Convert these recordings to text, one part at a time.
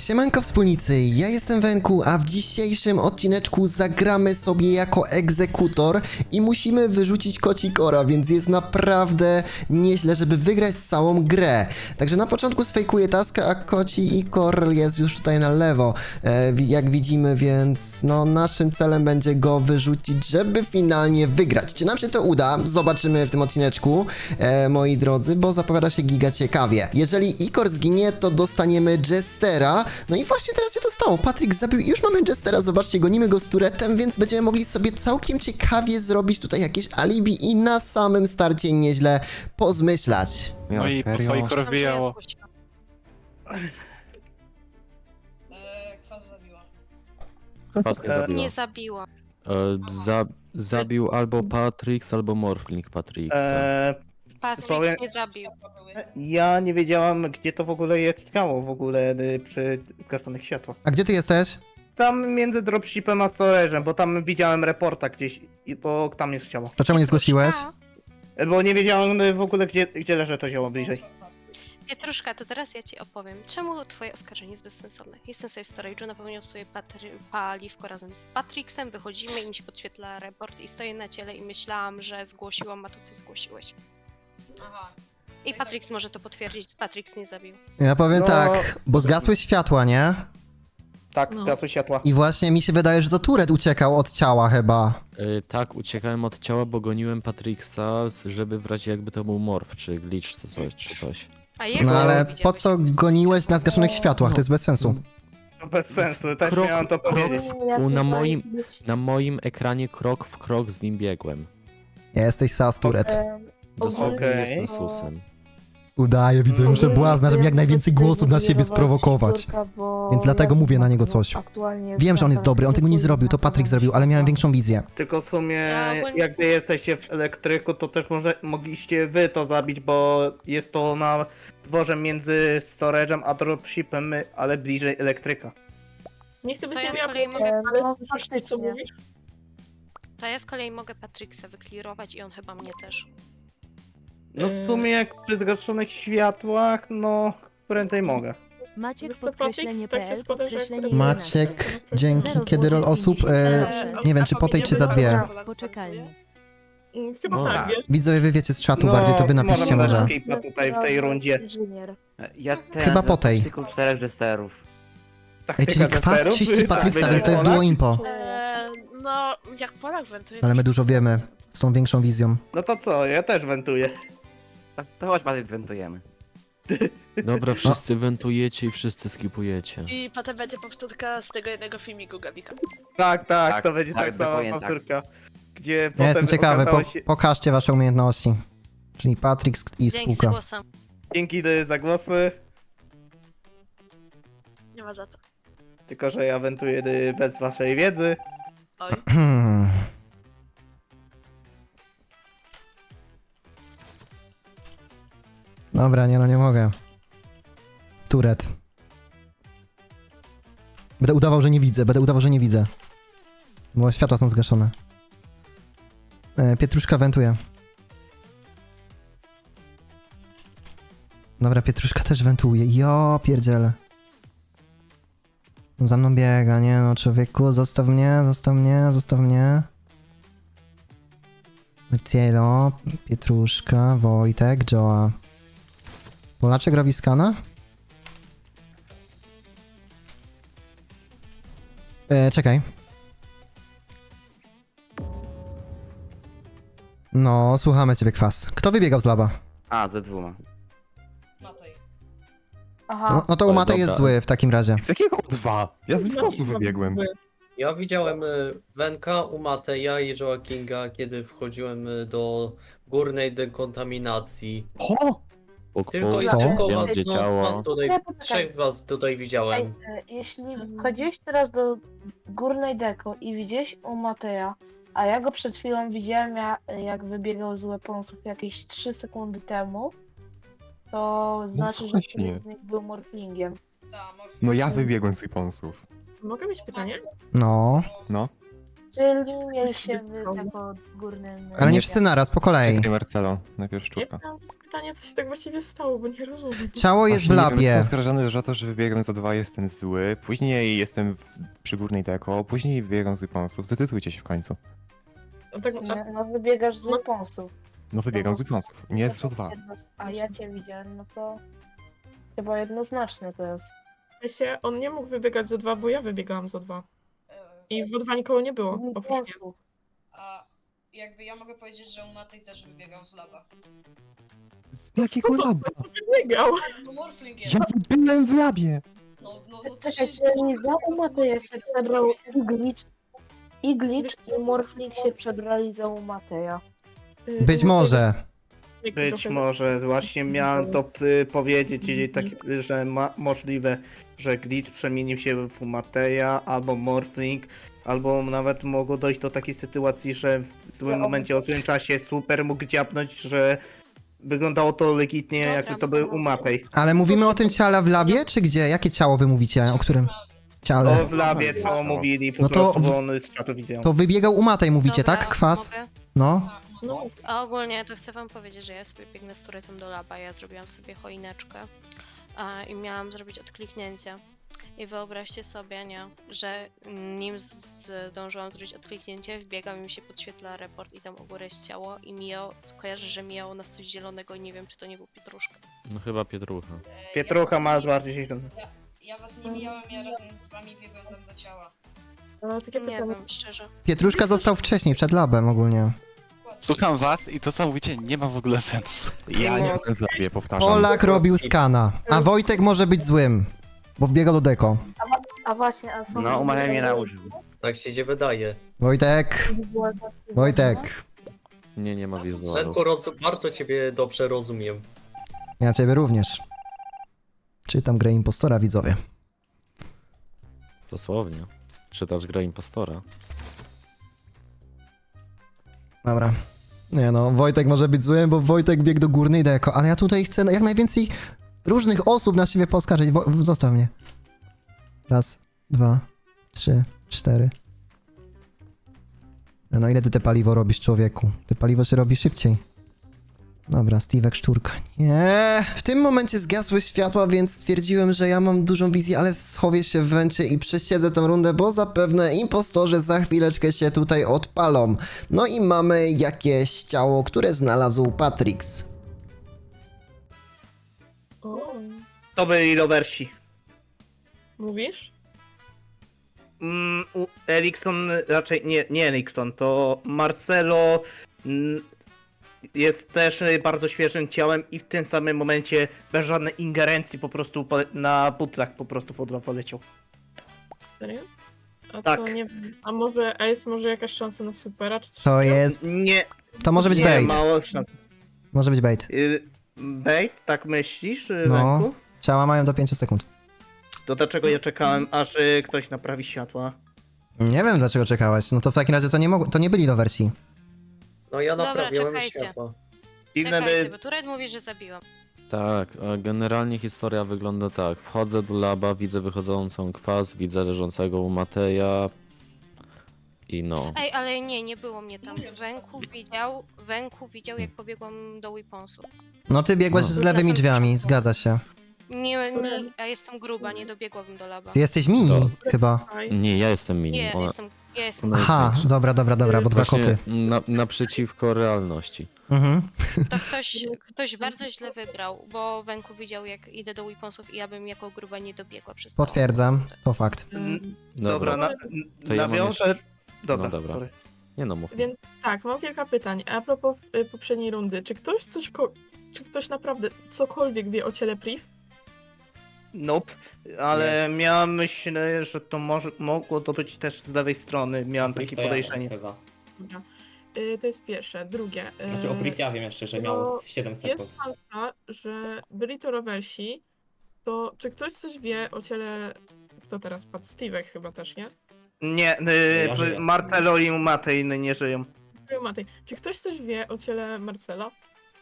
Siemanko wspólnicy, ja jestem Wenku, a w dzisiejszym odcineczku zagramy sobie jako egzekutor i musimy wyrzucić kocikora, więc jest naprawdę nieźle, żeby wygrać całą grę. Także na początku sfejkuję taskę, a koci i kor jest już tutaj na lewo, e, jak widzimy, więc no naszym celem będzie go wyrzucić, żeby finalnie wygrać. Czy nam się to uda? Zobaczymy w tym odcineczku, e, moi drodzy, bo zapowiada się giga ciekawie. Jeżeli Ikor zginie, to dostaniemy Jestera. No i właśnie teraz się to stało. Patryk zabił i już mamy Jestera, zobaczcie, gonimy go z turetem, więc będziemy mogli sobie całkiem ciekawie zrobić tutaj jakieś alibi i na samym starcie nieźle pozmyślać. No i po wbijało? Eee, kwas zabiła. Zabiła. Nie zabiła. E, za, zabił albo Patrix, albo Morphling Patrixa. Eee, Patrick Powiem- nie zabił. ja nie wiedziałam, gdzie to w ogóle jest ciało w ogóle y, przy zgaszonych światłach. A gdzie ty jesteś? Tam między dropshipem a storage'em, bo tam widziałem reporta gdzieś, i bo tam jest ciało. To czemu nie zgłosiłeś? E, Bo nie wiedziałem y, w ogóle, gdzie, gdzie leży to ciało bliżej. Pietruszka, to teraz ja ci opowiem, czemu twoje oskarżenie jest bezsensowne. Jestem sobie w storage'u, napełniam sobie patry- paliwko razem z Patrixem, wychodzimy i mi się podświetla report i stoję na ciele i myślałam, że zgłosiłam, a to ty zgłosiłeś. Aha. I Patrix może to potwierdzić, Patrix nie zabił. Ja powiem No- tak, bo zgasły światła, nie? Tak, No. zgasły światła. I właśnie mi się wydaje, że to turet uciekał od ciała chyba. E, tak, uciekałem od ciała, bo goniłem Patrixa, żeby w razie jakby to był morf, czy glitch, czy coś, czy coś. A jak No ale po co goniłeś na zgaszonych światłach? To jest bez sensu. To bez sensu, też Krok- miałem to krok powiedzieć. w- u- na moim, na moim ekranie krok w krok z nim biegłem. Jesteś sas turet. Dosłownie Okej. jestem susem. Udaję, widzę, muszę błazna, żeby jak najwięcej głosów na siebie sprowokować. Więc dlatego mówię na niego coś. Wiem, że on jest dobry, on tego nie zrobił, to Patryk zrobił, ale miałem większą wizję. Tylko w sumie, Ja ogólnie- jak wy jesteście w elektryku, to też może mogliście wy to zabić, bo jest to na dworze między storage'em a dropshipem, ale bliżej elektryka. Nie chcę być To ja z miała kolei problemu, mogę- ale no, słyszysz ty, co faktycznie. mówisz? To ja z kolei mogę Patrixa wyklirować i on chyba mnie też. No w sumie jak przy zgaszonych światłach, no prędzej mogę. Maciek Wiesz co, podkreślenie tak się PL, składa, że podkreślenie akurat- Maciek, dzięki. Zero Kiedy rol złotych osób, e, 50 nie wiem, czy po tej, czy za dwie. Z poczekalni. Mm, Chyba No. tak, wiesz? Widzowie, wy wiecie z czatu bardziej, to wy napiszcie może. dać escape'a tutaj w tej rundzie. Inżynier. Ja Chyba po tej. Tylko czterech jesterów. Ej, czyli kwas deserów, czyści tak, Patryxa, więc to jest duo impo. Eee, no, jak Polak wentuje... Ale my dużo wiemy, z tą większą wizją. No to co, ja też wentuję. Tak, to chodź Patryk, zwentujemy. Dobra, wszyscy wentujecie i wszyscy skipujecie. I potem będzie powtórka z tego jednego filmiku Gabika. Tak, tak, Tak, to będzie tak, tak sama dokładnie tak. powtórka. Gdzie Ja potem jestem ciekawy, po, się... pokażcie wasze umiejętności. Czyli Patryk i Dzięki za głosem. Dzięki y, za głosy, Nie ma za co. tylko że ja wentuję y, bez waszej wiedzy. Oj. Dobra, nie no, nie mogę. Turet. Będę udawał, że nie widzę, będę udawał, że nie widzę. Bo światła są zgaszone. E, Pietruszka wentuje. Dobra, Pietruszka też wentuje. Jo, pierdziele. Za mną biega, nie no, człowieku, zostaw mnie, zostaw mnie, zostaw mnie. Marcielo, Pietruszka, Wojtek, Joa. Polaczek robi skana? E, czekaj. No, słuchamy ciebie, Kwas. Kto wybiegał z laba? A, ze dwoma. Matej. Aha. No, no to u Ale Matej dobra. jest zły w takim razie. Z jakiego dwa? Ja z wozu wybiegłem. Ja widziałem y, Wenka u Mateja i Joa Kinga, kiedy wchodziłem y, do górnej dekontaminacji. O! Tylko i Co? tylko Wiem, was, gdzie no, ciało. was tutaj, poczekaj. trzech was tutaj Ej, widziałem. e, jeśli wchodziłeś teraz do górnej deko i widziałeś u Mateja, a ja go przed chwilą widziałem, ja- jak wybiegał z weaponsów jakieś 3 sekundy temu, to znaczy, że właśnie. któryś z nich był morflingiem. Ta, morfin. No ja wybiegłem z Iponsów. Mogę mieć pytanie? No. No. Czyli mieliście wy jako górnym... Ale nie wszyscy naraz, po kolei. Czekaj Marcelo, najpierw Ja szczurka. mam pytanie, co się tak właściwie stało, bo nie rozumiem. Ciało jest w Właśnie nie wiem, labie. Jestem oskarżony za to, że wybiegłem za dwa, jestem zły. Później jestem w, przy górnej deko, później wybiegam z Weaponsów. Zdecydujcie się w końcu. No tak, a, Nie, no wybiegasz z wyponsów. No wybiegam z Weaponsów. Nie z dwa. A ja cię widziałem, no to... Chyba jednoznaczne to jest. w sensie, on nie mógł wybiegać za dwa, bo ja wybiegałam za dwa. I w dwa nikogo nie było, Z oprócz mnie. A jakby ja mogę powiedzieć, że u Matej też wybiegał z laba. Jakiego Co to? laba? Wybiegał! No Morfling jest. Ja byłem w labie! No, no, no to Czekaj, się... czyli za Umateja się przebrał Iglicz. Iglicz co? i Morfling się przebrali za Umateja. Y, Być no, może. jak Być trochę- może, właśnie miałem to y, powiedzieć, i tak, że ma, możliwe, że glitch przemienił się w Mateja albo Morphling, albo nawet mogło dojść do takiej sytuacji, że w złym No, momencie, o złym czasie super mógł dziapnąć, że wyglądało to legitnie, Dobra, jakby to był u Matej. Ale mówimy o tym ciele w labie, czy gdzie? Jakie ciało wy mówicie? O którym To ciele? w labie to mówili, po No to prostu, w- bo on z czatu widział. To wybiegał u Matej, mówicie, Dobra, tak? Kwas? Mogę? No. No, A ogólnie to chcę wam powiedzieć, że ja sobie biegnę z turetem do laba, ja zrobiłam sobie choineczkę a, i miałam zrobić odkliknięcie. I wyobraźcie sobie, nie, że nim zdążyłam zrobić odkliknięcie, wbiegam i mi się podświetla report i tam u góry jest ciało i mijało, kojarzę, że mijało nas coś zielonego i nie wiem, czy to nie był Pietruszka. No chyba Pietrucha. E, Pietrucha ja ma bardziej zielony. Ja was nie mijałem, ja razem z wami biegłem tam do ciała. no takie Nie pytanie. wiem, szczerze. Pietruszka został wcześniej, przed labem ogólnie. Słucham was i to co mówicie nie ma w ogóle sensu. Ja nie w labie, powtarzam. Polak robił skana, a Wojtek może być złym, bo wbiegał do deko. A właśnie, a są... No, umarł mnie nauczył. Tak się nie wydaje. Wojtek, Wojtek, Nie, nie ma No wizualów. Zenku, roz... bardzo ciebie dobrze rozumiem. ja ciebie również. Czytam grę impostora, widzowie. Dosłownie. Czytasz grę impostora. Dobra. Nie no, Wojtek może być złym, bo Wojtek biegł do górnej deko, ale ja tutaj chcę jak najwięcej różnych osób na siebie poskarżyć. Wo zostaw mnie. Raz, dwa, trzy, cztery. No ile ty te paliwo robisz, człowieku? Te paliwo się robi szybciej. Dobra, Steve'ek szczurka. Nie. W tym momencie zgasły światła, więc stwierdziłem, że ja mam dużą wizję, ale schowię się w węcie i przesiedzę tą rundę, bo zapewne impostorzy za chwileczkę się tutaj odpalą. No i mamy jakieś ciało, które znalazł Patrix. O, To byli rowersi. mówisz? Mm, u- Erikson, raczej nie, nie Erikson, to Marcelo mm, jest też y, bardzo świeżym ciałem i w tym samym momencie bez żadnej ingerencji po prostu pole- na butlach po prostu po dwa poleciał. Serio? A Tak. to nie wiem. A może, a jest może jakaś szansa na supera, czy coś? To jest. Nie, To może być nie, bait. mało szans. Może być bait. Y, Bait, tak myślisz, y, No. Wenku? Ciała mają do 5 sekund. To dlaczego ja czekałem, aż y, ktoś naprawi światła? Nie wiem dlaczego czekałaś. No to w takim razie to nie mogło, to nie byli lowersi. No ja Dobra, naprawiałem czekajcie. światła. Dziwne Czekajcie, by... bo Turet mówi, że zabiłam. Tak, a generalnie historia wygląda tak. Wchodzę do laba, widzę wychodzącą kwas, widzę leżącego u Mateja. I no. Ej, ale nie, nie było mnie tam. Węku widział, Węku widział jak pobiegłam do Weaponsu. No ty biegłaś No. z lewymi drzwiami, zgadza się. Nie, nie, ja jestem gruba, nie dobiegłabym do laba. Ty jesteś mini, To- chyba. Nie, ja jestem mini. Nie, ona- jestem, ja jestem ona jest Aha, większa. dobra, dobra, dobra, bo dwa Właśnie koty. Na, naprzeciwko realności. Mhm. To ktoś, ktoś bardzo źle wybrał, bo Węku widział jak idę do Weaponsów i ja bym jako gruba nie dobiegła przez całą Potwierdzam, rundę. to fakt. Mm, Dobra, na, To ja mam nawiążę... jeszcze- Dobra, No dobra. sorry. Nie no, mów. Więc tak, mam kilka pytań. A propos y, poprzedniej rundy, czy ktoś coś, ko- czy ktoś naprawdę cokolwiek wie o ciele Priv? Nope, ale miałem myślę, że to może, mogło to być też z lewej strony, miałem takie podejrzenie. Dobra. Y, to jest pierwsze. Drugie. y, o Brief ja wiem jeszcze, że miało z 7 sekund. Jest szansa, że byli to rowersi, to czy ktoś coś wie o ciele... Kto teraz padł? Steve'ek chyba też, nie? Nie, Ja y, żyję. Marcelo i Matej nie żyją. Matej. Czy ktoś coś wie o ciele Marcela?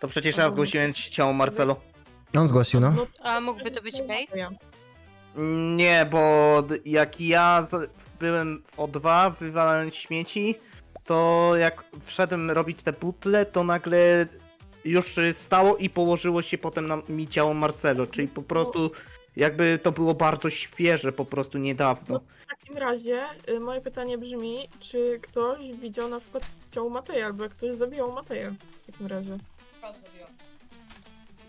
To przecież ja zgłosiłem ci ciało Marcelo. On zgłosił, no. A mógłby to być bait? Nie, bo d- jak ja z- byłem w O2, wywalałem śmieci, to jak wszedłem robić te butle, to nagle już y, stało i położyło się potem na mi ciało Marcelo, czyli po prostu jakby to było bardzo świeże po prostu niedawno. W takim razie y, moje pytanie brzmi, czy ktoś widział na przykład ciało Mateja, albo jak ktoś zabijał Mateja w takim razie.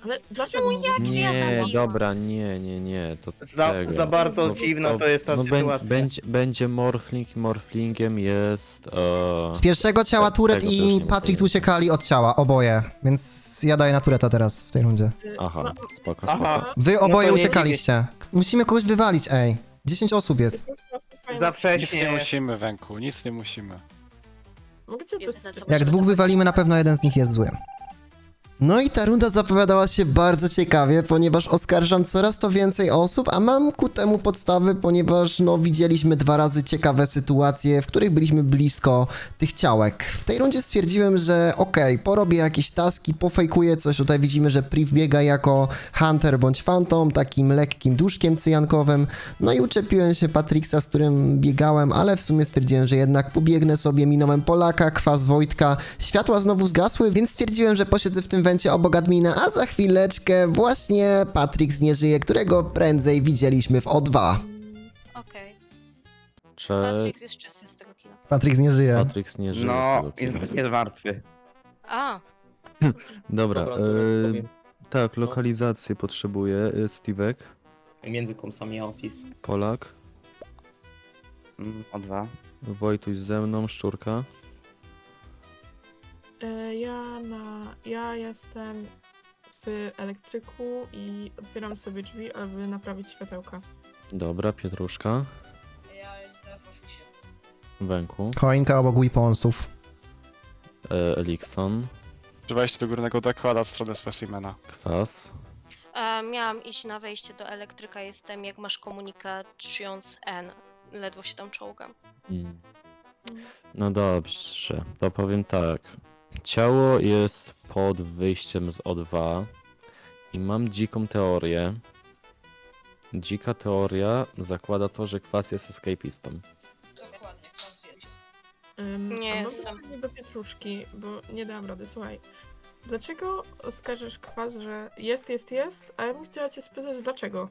Ale dlaczego? jak ja Nie, zabiłam? dobra, nie, nie, nie, to Za, tego. za bardzo No, dziwna to jest ta no, bę- sytuacja. będzie, będzie morfling i morflingiem jest... E... Z pierwszego ciała Tak, Turet tego też nie i Patrick uciekali od ciała, oboje. Więc ja daję na Tureta teraz w tej rundzie. Y, Aha, no, spoko, Aha. spoko. Wy No oboje to nie uciekaliście. Musimy kogoś wywalić, ej. 10 osób jest. Za Nic wcześnie. nie musimy, Wenku, nic nie musimy. Mogę cię spytać? Jak dwóch wywalimy, na pewno jeden z nich jest zły. No i ta runda zapowiadała się bardzo ciekawie, ponieważ oskarżam coraz to więcej osób, a mam ku temu podstawy, ponieważ no widzieliśmy dwa razy ciekawe sytuacje, w których byliśmy blisko tych ciałek. W tej rundzie stwierdziłem, że okej, porobię jakieś taski, pofejkuję coś. Tutaj widzimy, że Priv biega jako Hunter bądź Phantom, takim lekkim duszkiem cyjankowym. No i uczepiłem się Patrixa, z którym biegałem, ale w sumie stwierdziłem, że jednak pobiegnę sobie, minąłem Polaka, kwas Wojtka. Światła znowu zgasły, więc stwierdziłem, że posiedzę w tym wencie obok admina, a za chwileczkę właśnie Patrix nie żyje, którego prędzej widzieliśmy w O2. Okej. Cze... Patrix jest czysty z tego kina. Patrix nie żyje. Patrick nie żyje z No, tego kina. jest, jest martwy. A, Dobra, Dobra, to e, powiem. tak, lokalizację potrzebuję. E, Steve'ek, Między komsami a office. Polak, Mm, O dwa. Wojtuś ze mną, Szczurka. E, Ja na... Ja jestem w elektryku i otwieram sobie drzwi, aby naprawić światełka. Dobra, Pietruszka, Ja jestem w oficie. Węku, Koinka obok weaponsów. e, Elikson, Czy do górnego dekora w stronę specimena. Kwas. e, miałam iść na wejście do elektryka, jestem jak masz komunikations N. Ledwo się tam czołgam. Mm. No dobrze, to powiem tak. Ciało jest pod wyjściem z O2 i mam dziką teorię. Dzika teoria zakłada to, że kwas jest escapistą. Dokładnie, kwas jest. Ym, Nie a mam jestem. pytanie do Pietruszki, bo nie dam rady, słuchaj. Dlaczego oskarżysz kwas, że jest, jest, jest, a ja bym chciała cię spytać dlaczego?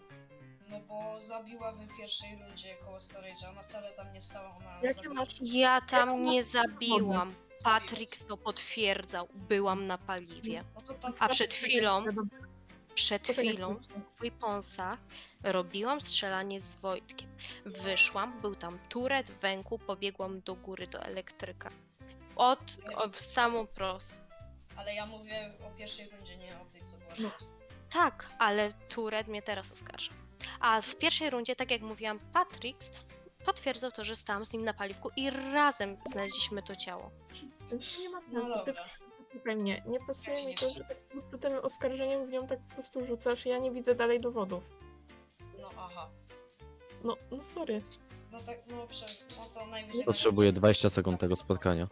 No bo zabiła w pierwszej rundzie koło storage'a, ona wcale tam nie stała, ona Jakie zabiła. masz... Ja tam nie zabiłam. Patrix to potwierdzał. Byłam na paliwie. No to pan A przed chwilą, przed chwilą w Weaponsach robiłam strzelanie z Wojtkiem. Wyszłam, był tam turet, węku, pobiegłam do góry do elektryka. Od, o, w samą prost. Ale ja mówię o pierwszej rundzie, nie o tej, co była No. Tak, ale Turet mnie teraz oskarża. A w pierwszej rundzie, tak jak mówiłam, Patrix potwierdzał to, że stałam z nim na paliwku i razem znaleźliśmy to ciało. To nie ma No sensu. dobra. Piotr, Słuchaj mnie, nie pasuje mi to, że tak po prostu tym oskarżeniem w nią tak po prostu rzucasz, ja nie widzę dalej dowodów. No aha. No, no sorry. No tak, no, prze... no to najwyżej... Potrzebuję 20 sekund tego spotkania.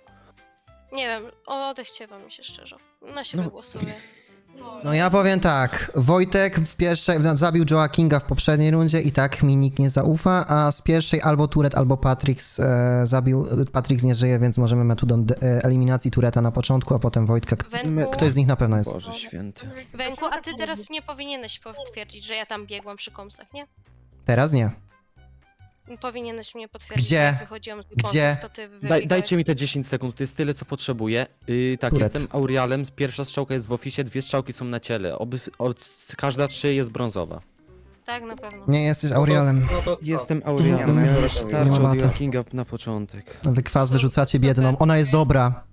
Nie wiem, odechciewa mi się szczerze. Na siebie No. głosuję. No, ja powiem tak, Wojtek w pierwszej, zabił Joa Kinga w poprzedniej rundzie i tak mi nikt nie zaufa, a z pierwszej albo Turet, albo Patrix e, zabił, Patrix nie żyje, więc możemy metоdą de- e, eliminacji Tureta na początku, a potem Wojtka. K- Węku, Ktoś z nich na pewno jest. Boże święty. Węku, a ty teraz nie powinieneś potwierdzić, że ja tam biegłam przy komsach, nie? Teraz nie. Powinieneś mnie potwierdzić, Gdzie? jak wychodziłam z Gdzie? to ty Daj, wybiegałeś. dajcie mi te 10 sekund, to jest tyle co potrzebuję. Yy, tak, Turet. jestem Aurialem, pierwsza strzałka jest w oficie, dwie strzałki są na ciele. Oby, od, każda trzy jest brązowa. Tak, na pewno. Nie jesteś Auriolem. No to, Jestem Aurialem, ma- miałem nie tarczę ma od. Kinga na początek. Wy kwas wyrzucacie biedną. Ona jest dobra.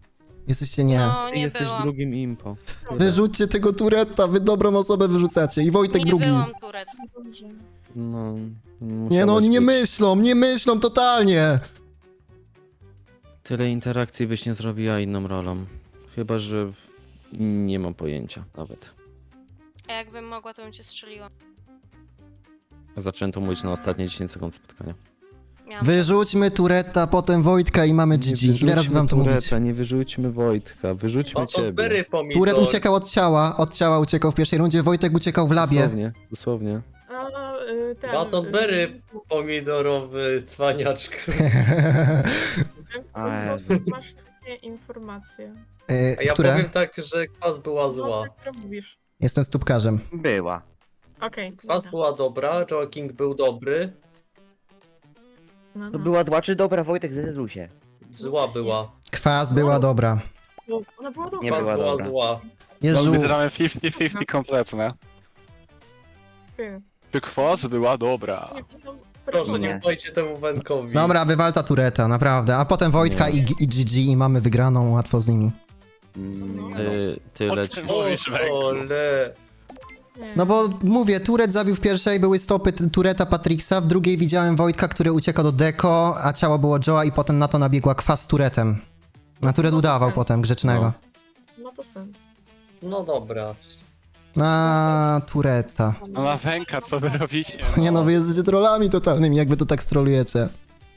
Jesteście nie. No, nie jesteś byłam. drugim impo. Wyrzućcie tego Tureta, wy dobrą osobę wyrzucacie. I Wojtek Nie drugi. byłam Turet. No, Nie no, oni nie być. myślą, nie myślą totalnie. Tyle interakcji byś nie zrobiła inną rolą. Chyba, że nie mam pojęcia nawet. A jakbym mogła, to bym cię strzeliła. Zacząłem to mówić na ostatnie 10 sekund spotkania. Miałam Wyrzućmy Tureta, potem Wojtka i mamy GG. Ile razy wam to mówić? Tureta, nie wyrzućmy Wojtka, wyrzućmy O, ciebie. Berry pomidor. Turet uciekał od ciała, od ciała uciekał w pierwszej rundzie, Wojtek uciekał w labie. Dosłownie, dosłownie. A y, ten... Batonberry y, pomidorowy cwaniaczku. A, skąd masz takie informacje? A ja które? powiem tak, że kwas była No, zła. tak. Jestem stópkarzem. Była. Okej, Kwas dobra. była dobra, Joe King był dobry, No, To no. była zła czy dobra, Wojtek, zdecyduj się. zła była. Kwas była dobra. No, Ona była dobra. Nie Kwas była była dobra. zła. Jezu, No, Zbieramy 50-50 kompletne. Ty. Czy kwas była dobra? Są Proszę, nie ufajcie temu Wenkowi. dobra, wywalta Tureta, naprawdę. A potem Wojtka i, i GG i mamy wygraną łatwo z nimi. Mm, Ty, ty lecisz. czym O, mówisz, Wenku? ole. No bo mówię, Turet zabił w pierwszej, były stopy T- Tureta Patrixa, w drugiej widziałem Wojtka, który uciekał do Deko, a ciało było Joa i potem na to nabiegła Kwas z Turetem. Na Turet No udawał sens. potem grzecznego. Ma to sens. No dobra. Na Tureta. No na Wenka, co wy robicie? Nie no, wy jesteście trollami totalnymi, jakby to tak strolujecie.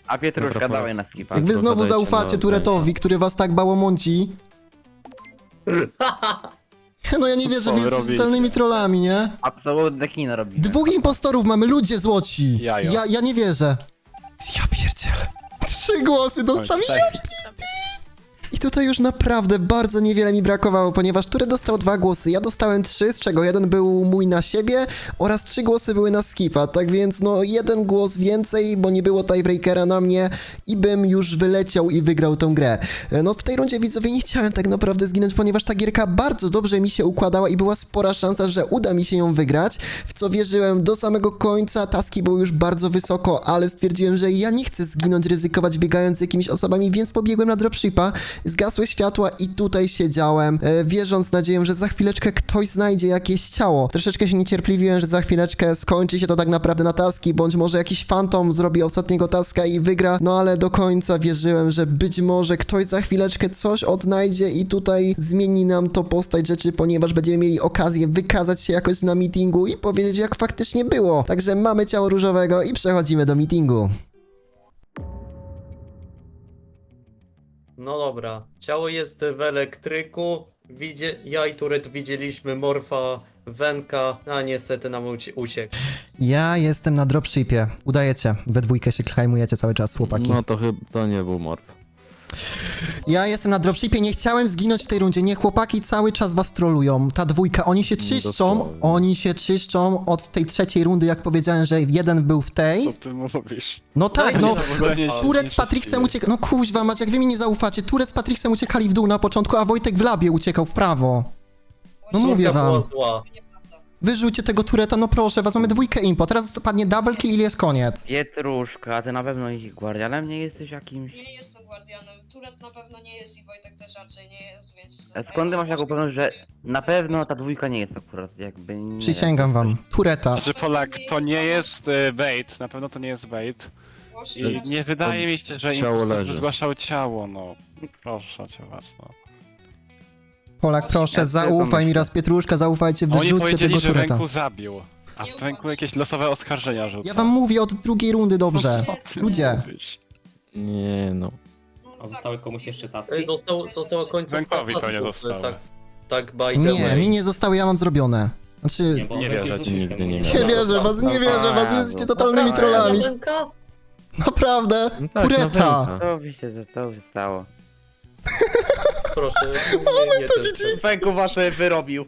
A Pietruszka Dobra, dawaj na skipa. Jak wy znowu dodajcie zaufacie Turetowi, który was tak bałomąci. No ja nie wierzę, wy wy jesteście robicie? totalnymi trollami, nie? Absolutnie kino robimy. Dwóch impostorów mamy, ludzie złoci! Jajo. Ja, ja nie wierzę. Ja pierdzielę. Trzy głosy dostałem. Tak. I tutaj już naprawdę bardzo niewiele mi brakowało, ponieważ Turet dostał dwa głosy, ja dostałem trzy, z czego jeden był mój na siebie oraz trzy głosy były na Skipa, tak więc no jeden głos więcej, bo nie było tiebreakera na mnie i bym już wyleciał i wygrał tą grę. E, No w tej rundzie widzowie nie chciałem tak naprawdę zginąć, ponieważ ta gierka bardzo dobrze mi się układała i była spora szansa, że uda mi się ją wygrać, w co wierzyłem do samego końca, taski były już bardzo wysoko, ale stwierdziłem, że ja nie chcę zginąć, ryzykować biegając z jakimiś osobami, więc pobiegłem na dropshipa, zgasły światła i tutaj siedziałem, e, wierząc nadzieję, że za chwileczkę ktoś znajdzie jakieś ciało. Troszeczkę się niecierpliwiłem, że za chwileczkę skończy się to tak naprawdę na taski, bądź może jakiś fantom zrobi ostatniego taska i wygra, no ale do końca wierzyłem, że być może ktoś za chwileczkę coś odnajdzie i tutaj zmieni nam to postać rzeczy, ponieważ będziemy mieli okazję wykazać się jakoś na meetingu i powiedzieć jak faktycznie było. Także mamy ciało różowego i przechodzimy do meetingu. No dobra. Ciało jest w elektryku. Widzie... Ja i Turet widzieliśmy Morfa, Wenka, a niestety nam ucie- uciekł. Ja jestem na dropshipie. Udajecie. We dwójkę się klejmujecie cały czas, chłopaki. No to chyba to nie był morf. Ja jestem na dropshipie, nie chciałem zginąć w tej rundzie. Nie, chłopaki cały czas was trolują. Ta dwójka, oni się czyszczą, dosłownie. oni się czyszczą od tej trzeciej rundy, jak powiedziałem, że jeden był w tej. Co ty mówisz? No tak, no. Turec nie z szczęśliwy. uciekał. No kuźwa, macie, jak wy mi nie zaufacie. Turec z Patricksem uciekali w dół na początku, a Wojtek w labie uciekał w prawo. No mówię wam. zła. Wyrzućcie tego Tureta, no proszę was, mamy dwójkę impo. Teraz padnie double kill i jest koniec. Pietruszka, ty na pewno ich guardianem nie jesteś jakimś... Nie jestem guardianem. Turet na pewno nie jest i Wojtek też raczej nie jest, więc... A skąd ty masz taką pewność, że na pewno ta dwójka nie jest akurat jakby... Nie Przysięgam wam. Tureta. Znaczy Polak, to nie jest e, bait, na pewno to nie jest bait. Głosi I nie wydaje mi się, że Ciało impostor leży. zgłaszał ciało, no. Proszę cię was, no. Polak, proszę, Ja zaufaj mi raz, Pietruszka, zaufajcie, Oni wyrzućcie powiedzieli, tego że Tureta. Zabił. A Nie w Wenku ufam. jakieś losowe oskarżenia rzuca. Ja wam mówię od drugiej rundy dobrze. Co ty Ludzie. mówisz? Nie no. No, tak. komuś jeszcze taski? Ej, Zostało, zostało końcówka Wenkowi to nie tasków, zostało. Tak, tak by the Nie, way. mi nie zostały, ja mam zrobione. Znaczy, Nie wierzę ci, nigdy nie nie miałem. wierzę was, nie wierzę was, jesteście totalnymi trollami. Naprawdę, No tak, no. Wenka. To by się, to by się stało. Proszę, nie, nie to testem. Fęku wasze wyrobił.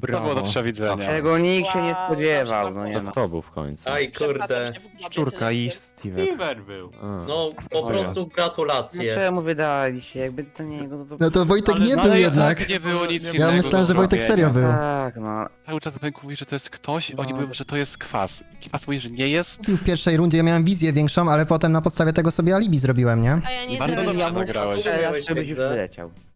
To było do Brawo. przewidzenia. Tego nikt się nie Wow, spodziewał, no nie To no. kto był w końcu? Aj kurde. Szczurka i Steven. Steven był. A. No, po O prostu No gratulacje. czemu wydali się, jakby to nie jego... To... No to Wojtek nie no, był ale jednak. tak nie było nic Ja innego myślałem, do że Wojtek zrobienia. serio był. Tak, no. Cały czas Wenku mówi, że to jest ktoś, oni No. mówią, że to jest kwas. I kwas mówi, że nie jest. W pierwszej rundzie, ja miałem wizję większą, ale potem na podstawie tego sobie alibi zrobiłem, nie? A ja nie Bardzo zrobiłam. dobrze zagrałeś. Teraz Zrobiłeś żebyś już wyleciał.